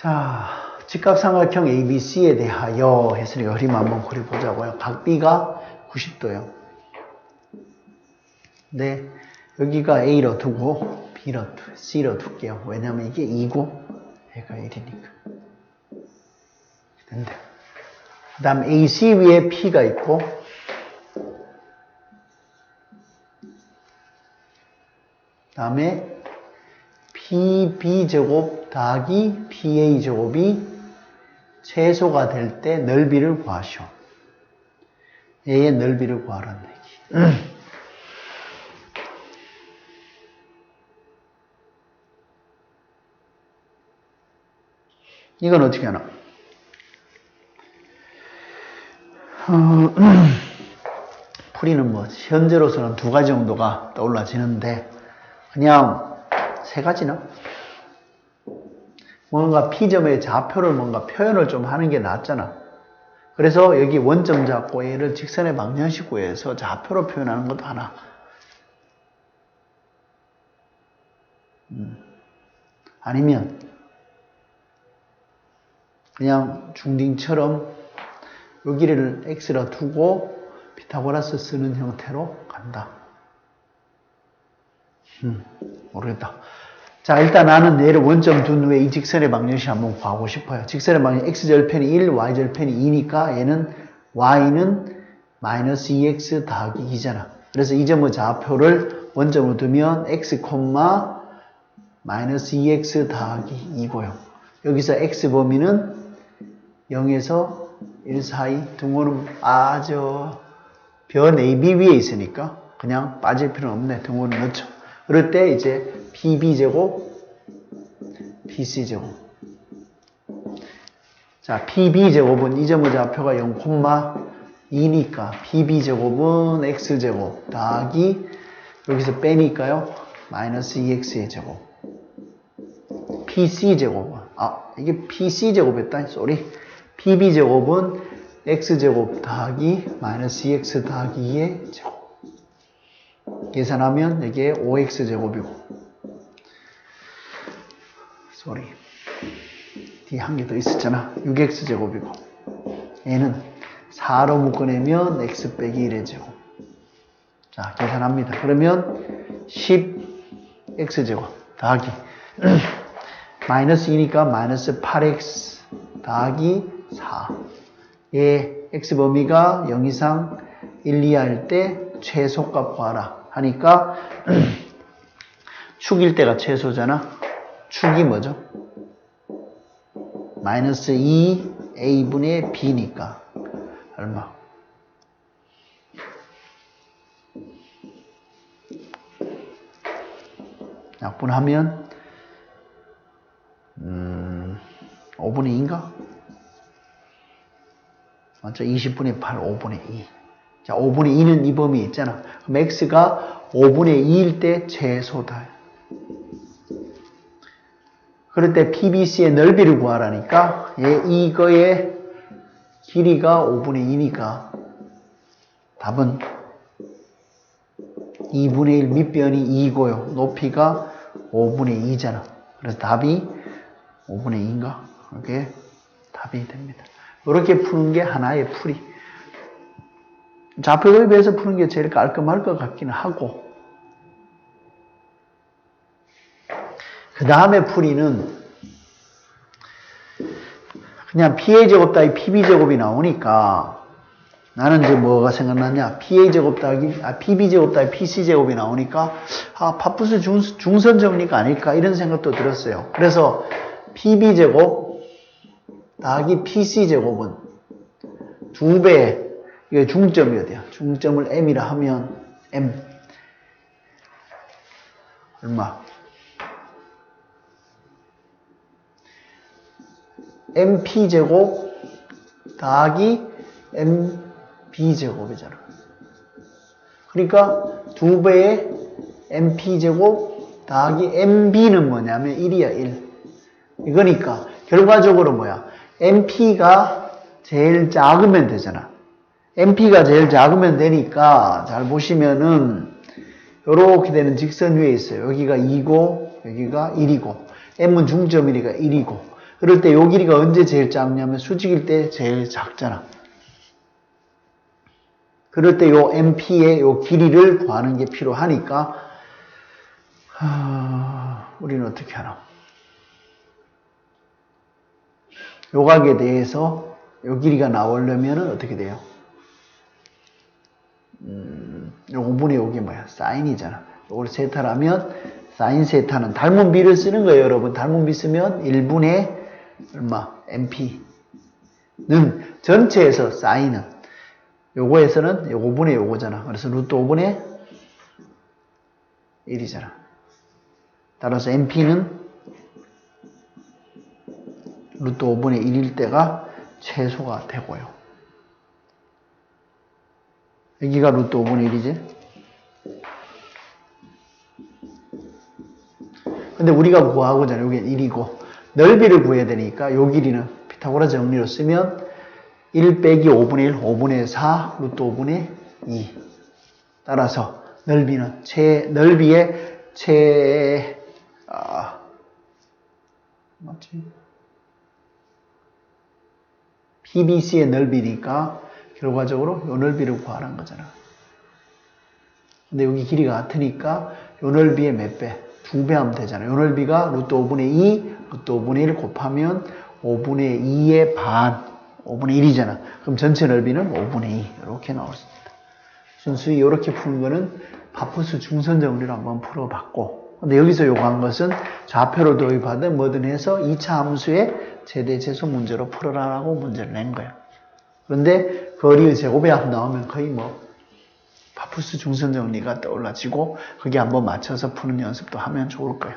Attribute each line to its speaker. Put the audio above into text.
Speaker 1: 자, 직각삼각형 ABC에 대하여 했으니까 그림 한번 그려보자고요. 각 B가 90도요. 네, 여기가 A로 두고 B로 두, C로 둘게요. 왜냐면 이게 2고 얘가 1이니까. 된다. 그 다음 AC 위에 P가 있고 다음에 PB제곱 더하기 PA제곱이 최소가 될 때 넓이를 구하시오. A의 넓이를 구하라는 얘기. 이건 어떻게 하나? 어, 풀이는 뭐 현재로서는 두 가지 정도가 떠올라지는데 그냥 세 가지나 뭔가 P점의 좌표를 뭔가 표현을 좀 하는 게 낫잖아. 그래서 여기 원점 잡고 얘를 직선의 방정식 구해서 좌표로 표현하는 것도 하나. 음. 아니면 그냥 중딩처럼 여기를 x로 두고 피타고라스 쓰는 형태로 간다. 음, 모르겠다. 자, 일단 나는 얘를 원점 둔 후에 이 직선의 방정식 한번 구하고 싶어요. 직선의 방정식 x절편이 1, y절편이 2니까 얘는 y는 마이너스 2x 더하기 2잖아. 그래서 이 점의 좌표를 원점으로 두면 x, 마이너스 2x 더하기 2고요. 여기서 x 범위는 0에서 1 사이 등호는 아주 변 AB 위에 있으니까 그냥 빠질 필요는 없네. 등호는 넣죠. 그럴 때 이제 PB제곱, PC제곱. 자, PB제곱은 이 점의 좌표가 0,2니까 PB제곱은 X제곱 더하기 여기서 빼니까요. 마이너스 2X의 제곱. PC제곱은 아, 이게 PC제곱이었다. 쏘리. PB제곱은 X제곱 더하기 마이너스 2X 더하기 2의 제곱. 계산하면 이게 5X제곱이고. 쏘리 뒤에 한개 더 있었잖아. 6x제곱이고. 얘는 4로 묶어내면 x 빼기 1의 제곱. 자 계산합니다. 그러면 10x제곱 더하기 마이너스 2니까 마이너스 8x 더하기 4얘 x 범위가 0 이상 1, 2할 때 최소값 구하라 하니까 축일 때가 최소잖아 축이 뭐죠? 마이너스 2a분의 b니까 얼마? 약분하면 음, 5분의 2인가? 맞죠? 20분의 8, 5분의 2. 자, 5분의 2는 이 범위 있잖아. 그럼 x가 5분의 2일 때 최소다. 그럴 때 PBC의 넓이를 구하라니까 얘 이거의 길이가 5분의 2니까 답은 2분의 1 밑변이 2고요. 높이가 5분의 2잖아. 그래서 답이 5분의 2인가? 이렇게 답이 됩니다. 이렇게 푸는 게 하나의 풀이. 좌표 도입해서 푸는 게 제일 깔끔할 것 같기는 하고. 그 다음에 풀이는 그냥 PA제곱 더하기 PB제곱이 나오니까 나는 이제 뭐가 생각났냐? PA제곱 더하기 아, PB제곱 더하기 PC제곱이 나오니까 아 파푸스 중, 중선 정리가 아닐까 이런 생각도 들었어요. 그래서 PB제곱 더하기 PC제곱은 두 배, 이게 중점이 어디야 중점을 M이라 하면 M 얼마 MP제곱 더하기 MB제곱이잖아. 그러니까 두 배의 MP제곱 더하기 MB는 뭐냐면 1이야, 1. 이거니까 결과적으로 뭐야? MP가 제일 작으면 되잖아. MP가 제일 작으면 되니까 잘 보시면은 이렇게 되는 직선 위에 있어요. 여기가 2고 여기가 1이고 M은 중점이니까 1이고 그럴 때 요 길이가 언제 제일 작냐면 수직일 때 제일 작잖아. 그럴 때 요 MP의 요 길이를 구하는 게 필요하니까 하, 우리는 어떻게 하나? 요 각에 대해서 요 길이가 나오려면 어떻게 돼요? 음, 요 5분의 요게 뭐야? 사인이잖아. 요걸 세타라면 사인 세타는 닮은 비를 쓰는 거예요, 여러분. 닮은 비 쓰면 1분의 얼마? MP는 전체에서 사인은 요거에서는 요 5분의 요거잖아. 그래서 루트 5분의 1이잖아. 따라서 MP는 루트 5분의 1일 때가 최소가 되고요. 여기가 루트 5분의 1이지? 근데 우리가 구하고자 하는 여기 1이고 넓이를 구해야 되니까 요 길이는 피타고라 정리로 쓰면 1 빼기 5분의 1, 5분의 4, 루트 5분의 2. 따라서 넓이는 최 넓이의 최 아, 맞지? PBC의 넓이니까 결과적으로 요 넓이를 구하는 거잖아. 근데 여기 길이가 같으니까 요 넓이의 몇 배? 두 배 하면 되잖아요. 요 넓이가 루트 5분의 2, 루트 5분의 1 곱하면 5분의 2의 반, 5분의 1이잖아. 그럼 전체 넓이는 5분의 2. 이렇게 나왔습니다. 순수히 이렇게 푸는 거는 바푸스 중선 정리를 한번 풀어봤고 근데 여기서 요구한 것은 좌표로 도입하든 뭐든 해서 2차 함수의 최대 최소 문제로 풀어라라고 문제를 낸 거예요. 그런데 거리의 제곱이 안 나오면 거의 뭐 바푸스 중선 정리가 떠올라지고 거기 한번 맞춰서 푸는 연습도 하면 좋을 거예요.